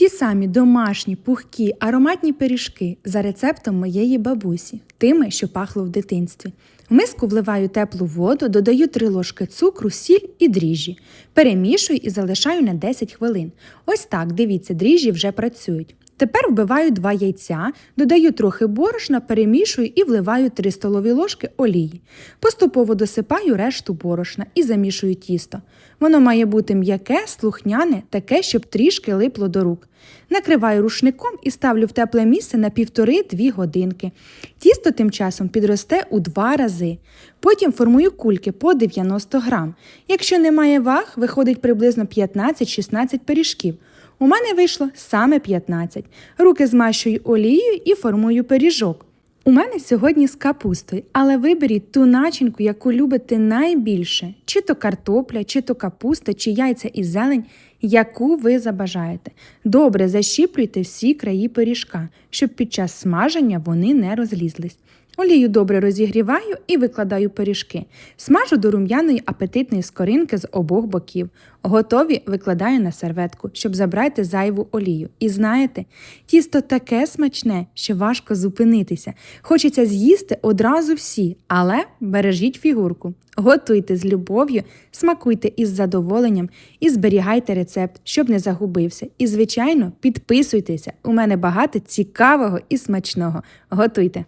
Ті самі домашні, пухкі, ароматні пиріжки за рецептом моєї бабусі, тими, що пахло в дитинстві. В миску вливаю теплу воду, додаю 3 ложки цукру, сіль і дріжджі. Перемішую і залишаю на 10 хвилин. Ось так, дивіться, дріжджі вже працюють. Тепер вбиваю 2 яйця, додаю трохи борошна, перемішую і вливаю 3 столові ложки олії. Поступово досипаю решту борошна і замішую тісто. Воно має бути м'яке, слухняне, таке, щоб трішки липло до рук. Накриваю рушником і ставлю в тепле місце на 1,5-2 годинки. Тісто тим часом підросте у два рази. Потім формую кульки по 90 грам. Якщо немає ваг, виходить приблизно 15-16 пиріжків. У мене вийшло саме 15. Руки змащую олією і формую пиріжок. У мене сьогодні з капустою, але виберіть ту начинку, яку любите найбільше: чи то картопля, чи то капуста, чи яйця і зелень, яку ви забажаєте. Добре защіплюйте всі краї пиріжка, щоб під час смаження вони не розлізлись. Олію добре розігріваю і викладаю пиріжки. Смажу до рум'яної апетитної скоринки з обох боків. Готові викладаю на серветку, щоб забрати зайву олію. І знаєте, тісто таке смачне, що важко зупинитися. Хочеться з'їсти одразу всі, але бережіть фігурку. Готуйте з любов'ю, смакуйте із задоволенням і зберігайте рецепт, щоб не загубився. І, звичайно, підписуйтеся. У мене багато цікавого і смачного. Готуйте!